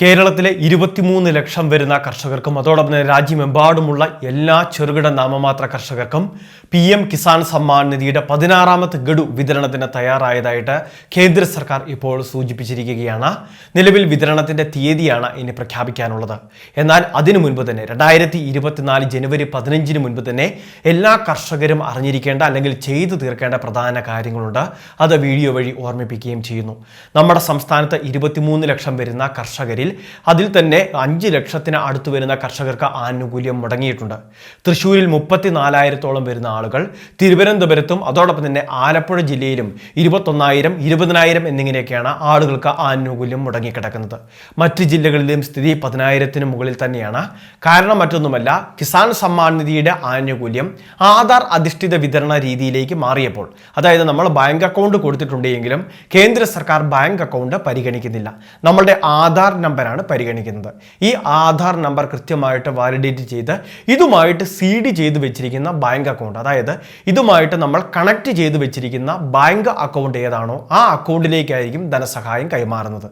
കേരളത്തിലെ ഇരുപത്തിമൂന്ന് ലക്ഷം വരുന്ന കർഷകർക്കും അതോടൊപ്പം തന്നെ രാജ്യമെമ്പാടുമുള്ള എല്ലാ ചെറുകിട നാമമാത്ര കർഷകർക്കും പി എം കിസാൻ സമ്മാൻ നിധിയുടെ പതിനാറാമത്തെ ഗഡു വിതരണത്തിന് തയ്യാറായതായിട്ട് കേന്ദ്ര സർക്കാർ ഇപ്പോൾ സൂചിപ്പിച്ചിരിക്കുകയാണ്. നിലവിൽ വിതരണത്തിന്റെ തീയതിയാണ് ഇനി പ്രഖ്യാപിക്കാനുള്ളത്. എന്നാൽ അതിനു മുൻപ് തന്നെ രണ്ടായിരത്തി ഇരുപത്തിനാല് ജനുവരി പതിനഞ്ചിന് മുൻപ് തന്നെ എല്ലാ കർഷകരും അറിഞ്ഞിരിക്കേണ്ട അല്ലെങ്കിൽ ചെയ്തു തീർക്കേണ്ട പ്രധാന കാര്യങ്ങളുണ്ട്. അത് വീഡിയോ വഴി ഓർമ്മിപ്പിക്കുകയും ചെയ്യുന്നു. നമ്മുടെ സംസ്ഥാനത്ത് ഇരുപത്തിമൂന്ന് ലക്ഷം വരുന്ന കർഷകരിൽ അതിൽ തന്നെ അഞ്ച് ലക്ഷത്തിന് അടുത്ത് വരുന്ന കർഷകർക്ക് ആനുകൂല്യം മുടങ്ങിയിട്ടുണ്ട്. തൃശ്ശൂരിൽ മുപ്പത്തിനാലായിരത്തോളം വരുന്ന ആളുകൾ തിരുവനന്തപുരത്തും അതോടൊപ്പം തന്നെ ആലപ്പുഴ ജില്ലയിലും ഇരുപത്തൊന്നായിരം ഇരുപതിനായിരം എന്നിങ്ങനെയൊക്കെയാണ് ആളുകൾക്ക് ആനുകൂല്യം മുടങ്ങിക്കിടക്കുന്നത്. മറ്റ് ജില്ലകളിലെയും സ്ഥിതി പതിനായിരത്തിന് മുകളിൽ തന്നെയാണ്. കാരണം മറ്റൊന്നുമല്ല കിസാൻ സമ്മാൻ നിധിയുടെ ആനുകൂല്യം ആധാർ അധിഷ്ഠിത വിതരണ രീതിയിലേക്ക് മാറിയപ്പോൾ അതായത് നമ്മൾ ബാങ്ക് അക്കൗണ്ട് കൊടുത്തിട്ടുണ്ടെങ്കിലും കേന്ദ്ര സർക്കാർ ബാങ്ക് അക്കൗണ്ട് പരിഗണിക്കുന്നില്ല. നമ്മളുടെ ആധാർ നമ്പറാണ് പരിഗണിക്കുന്നത്. ഈ ആധാർ നമ്പർ കൃത്യമായിട്ട് വാലിഡേറ്റ് ചെയ്ത് ഇതുമായിട്ട് സീഡ് ചെയ്ത് വെച്ചിരിക്കുന്ന ബാങ്ക് അക്കൗണ്ട് അതായത് ഇതുമായിട്ട് നമ്മൾ കണക്ട് ചെയ്ത് വെച്ചിരിക്കുന്ന ബാങ്ക് അക്കൗണ്ട് ഏതാണോ ആ അക്കൗണ്ടിലേക്കായിരിക്കും ധനസഹായം കൈമാറുന്നത്.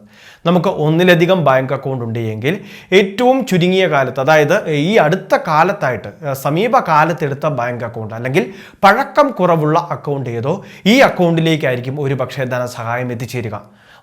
നമുക്ക് ഒന്നിലധികം ബാങ്ക് അക്കൗണ്ട് ഉണ്ട് ഉണ്ടെങ്കിൽ ഏറ്റവും ചുരുങ്ങിയ കാലത്ത് അതായത് ഈ അടുത്ത കാലത്തായിട്ട് സമീപകാലത്തെടുത്ത ബാങ്ക് അക്കൗണ്ട് അല്ലെങ്കിൽ പഴക്കം കുറവുള്ള അക്കൗണ്ട് ഏതോ ഈ അക്കൗണ്ടിലേക്കായിരിക്കും ഒരു പക്ഷേ ധനസഹായം എത്തിച്ചേരുക.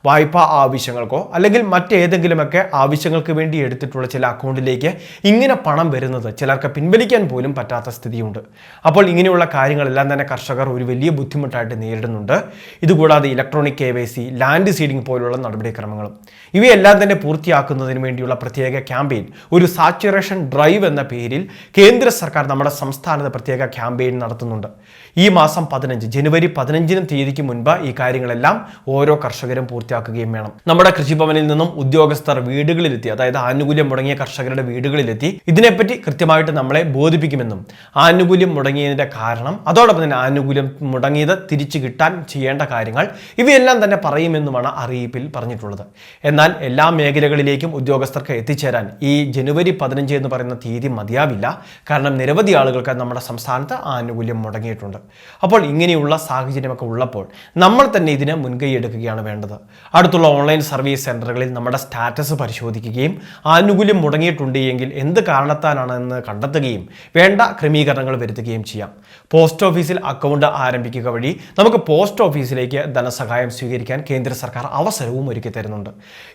വായ്പാ ആവശ്യങ്ങൾക്കോ അല്ലെങ്കിൽ മറ്റേതെങ്കിലുമൊക്കെ ആവശ്യങ്ങൾക്ക് വേണ്ടി എടുത്തിട്ടുള്ള ചില അക്കൗണ്ടിലേക്ക് ഇങ്ങനെ പണം വരുന്നത് ചിലർക്ക് പിൻവലിക്കാൻ പോലും പറ്റാത്ത സ്ഥിതിയുണ്ട്. അപ്പോൾ ഇങ്ങനെയുള്ള കാര്യങ്ങളെല്ലാം തന്നെ കർഷകർ ഒരു വലിയ ബുദ്ധിമുട്ടായിട്ട് നേരിടുന്നുണ്ട്. ഇതുകൂടാതെ electronic K Y C land seeding പോലുള്ള നടപടിക്രമങ്ങളും. ഇവയെല്ലാം തന്നെ പൂർത്തിയാക്കുന്നതിന് വേണ്ടിയുള്ള പ്രത്യേക ക്യാമ്പയിൻ ഒരു സാച്ചുറേഷൻ ഡ്രൈവ് എന്ന പേരിൽ കേന്ദ്ര സർക്കാർ നമ്മുടെ സംസ്ഥാനത്ത് പ്രത്യേക ക്യാമ്പയിൻ നടത്തുന്നുണ്ട്. ഈ മാസം പതിനഞ്ച് ജനുവരി പതിനഞ്ചിനും തീയതിക്ക് മുൻപ് ഈ കാര്യങ്ങളെല്ലാം ഓരോ കർഷകരും പൂർത്തിയാക്കുകയും വേണം. നമ്മുടെ കൃഷിഭവനിൽ നിന്നും ഉദ്യോഗസ്ഥർ വീടുകളിലെത്തി അതായത് ആനുകൂല്യം മുടങ്ങിയ കർഷകരുടെ വീടുകളിലെത്തി ഇതിനെപ്പറ്റി കൃത്യമായിട്ട് നമ്മളെ ബോധിപ്പിക്കുമെന്നും ആനുകൂല്യം മുടങ്ങിയതിന്റെ കാരണം അതോടൊപ്പം തന്നെ ആനുകൂല്യം മുടങ്ങിയത് തിരിച്ചു കിട്ടാൻ ചെയ്യേണ്ട കാര്യങ്ങൾ ഇവയെല്ലാം തന്നെ പറയുമെന്നുമാണ് അറിയിപ്പിൽ പറഞ്ഞിട്ടുള്ളത്. എന്നാൽ എല്ലാ മേഖലകളിലേക്കും ഉദ്യോഗസ്ഥർക്ക് എത്തിച്ചേരാൻ ഈ ജനുവരി പതിനഞ്ച് എന്ന് പറയുന്ന തീയതി മതിയാവില്ല. കാരണം നിരവധി ആളുകൾക്ക് നമ്മുടെ സംസ്ഥാനത്ത് ആനുകൂല്യം മുടങ്ങിയിട്ടുണ്ട്. അപ്പോൾ ഇങ്ങനെയുള്ള സാഹചര്യമൊക്കെ ഉള്ളപ്പോൾ നമ്മൾ തന്നെ ഇതിന് മുൻകൈ എടുക്കുകയാണ് വേണ്ടത്. അടുത്തുള്ള ഓൺലൈൻ സർവീസ് സെന്ററുകളിൽ നമ്മുടെ സ്റ്റാറ്റസ് പരിശോധിക്കുകയും ആനുകൂല്യം മുടങ്ങിയിട്ടുണ്ട് എങ്കിൽ എന്ത് കാരണത്താലാണെന്ന് കണ്ടെത്തുകയും വേണ്ട ക്രമീകരണങ്ങൾ വരുത്തുകയും ചെയ്യാം. പോസ്റ്റ് ഓഫീസിൽ അക്കൗണ്ട് ആരംഭിക്കുക വഴി നമുക്ക് പോസ്റ്റ് ഓഫീസിലേക്ക് ധനസഹായം സ്വീകരിക്കാൻ കേന്ദ്ര സർക്കാർ അവസരവും ഒരുക്കി തരുന്നുണ്ട്.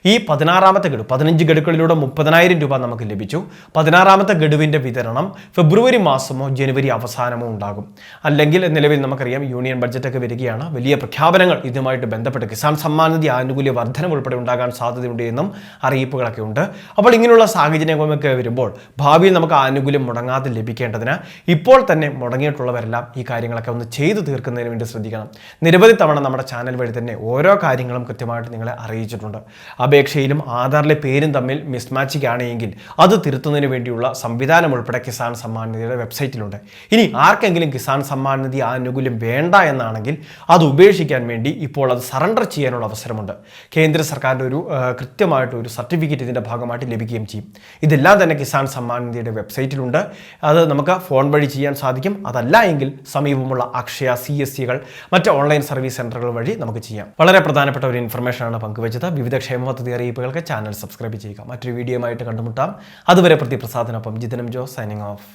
ഈ പതിനാറാമത്തെ ഗഡു പതിനഞ്ച് ഗഡുക്കളിലൂടെ മുപ്പതിനായിരം രൂപ നമുക്ക് ലഭിച്ചു. പതിനാറാമത്തെ ഗഡുവിന്റെ വിതരണം ഫെബ്രുവരി മാസമോ ജനുവരി അവസാനമോ ഉണ്ടാകും. അല്ലെങ്കിൽ നിലവിൽ നമുക്കറിയാം യൂണിയൻ ബഡ്ജറ്റൊക്കെ വരികയാണ്. വലിയ പ്രഖ്യാപനങ്ങൾ ഇതുമായിട്ട് ബന്ധപ്പെട്ട് കിസാൻ സമ്മാൻ നിധി ആനുകൂല്യ വർധനം ഉൾപ്പെടെ ഉണ്ടാകാൻ സാധ്യതയുണ്ട് എന്നും അറിയിപ്പുകളൊക്കെ ഉണ്ട്. അപ്പോൾ ഇങ്ങനെയുള്ള സാഹചര്യങ്ങളൊക്കെ വരുമ്പോൾ ഭാവിയിൽ നമുക്ക് ആനുകൂല്യം മുടങ്ങാതെ ലഭിക്കേണ്ടതിന് ഇപ്പോൾ തന്നെ മുടങ്ങിയിട്ടുള്ളവരെല്ലാം ഈ കാര്യങ്ങളൊക്കെ ഒന്ന് ചെയ്തു തീർക്കുന്നതിന് വേണ്ടി ശ്രദ്ധിക്കണം. നിരവധി തവണ നമ്മുടെ ചാനൽ വഴി തന്നെ ഓരോ കാര്യങ്ങളും കൃത്യമായിട്ട് നിങ്ങളെ അറിയിച്ചിട്ടുണ്ട്. അപേക്ഷയിലും ആധാറിലെ പേരും തമ്മിൽ മിസ്മാച്ചിങ് ആണെങ്കിൽ അത് തിരുത്തുന്നതിന് വേണ്ടിയുള്ള സംവിധാനം ഉൾപ്പെടെ കിസാൻ സമ്മാൻ നിധിയുടെ വെബ്സൈറ്റിലുണ്ട്. ഇനി ആർക്കെങ്കിലും കിസാൻ സമ്മാൻ നിധി ആനുകൂല്യം വേണ്ട എന്നാണെങ്കിൽ അത് ഉപേക്ഷിക്കാൻ വേണ്ടി ഇപ്പോൾ അത് സറണ്ടർ ചെയ്യാനുള്ള അവസരമുണ്ട്. കേന്ദ്ര സർക്കാരിന്റെ ഒരു കൃത്യമായിട്ട് ഒരു സർട്ടിഫിക്കറ്റ് ഇതിന്റെ ഭാഗമായിട്ട് ലഭിക്കുകയും ചെയ്യും. ഇതെല്ലാം തന്നെ കിസാൻ സമ്മാൻ നിധിയുടെ വെബ്സൈറ്റിലുണ്ട്. അത് നമുക്ക് ഫോൺ വഴി ചെയ്യാൻ സാധിക്കും. അതല്ല എങ്കിൽ സമീപമുള്ള അക്ഷയ സി എസ് സികൾ മറ്റ് ഓൺലൈൻ സർവീസ് സെന്ററുകൾ വഴി നമുക്ക് ചെയ്യാം. വളരെ പ്രധാനപ്പെട്ട ഒരു ഇൻഫർമേഷനാണ് പങ്കുവച്ചത്. വിവിധ ക്ഷേമ പദ്ധതി അറിയിപ്പുകൾക്ക് ചാനൽ സബ്സ്ക്രൈബ് ചെയ്യുക. മറ്റൊരു ആയിട്ട് കണ്ടുമുട്ടാം. അതുവരെ പ്രതിപ്രസാദനൊപ്പം ജിതനം ജോ സൈനിങ് ഓഫ്.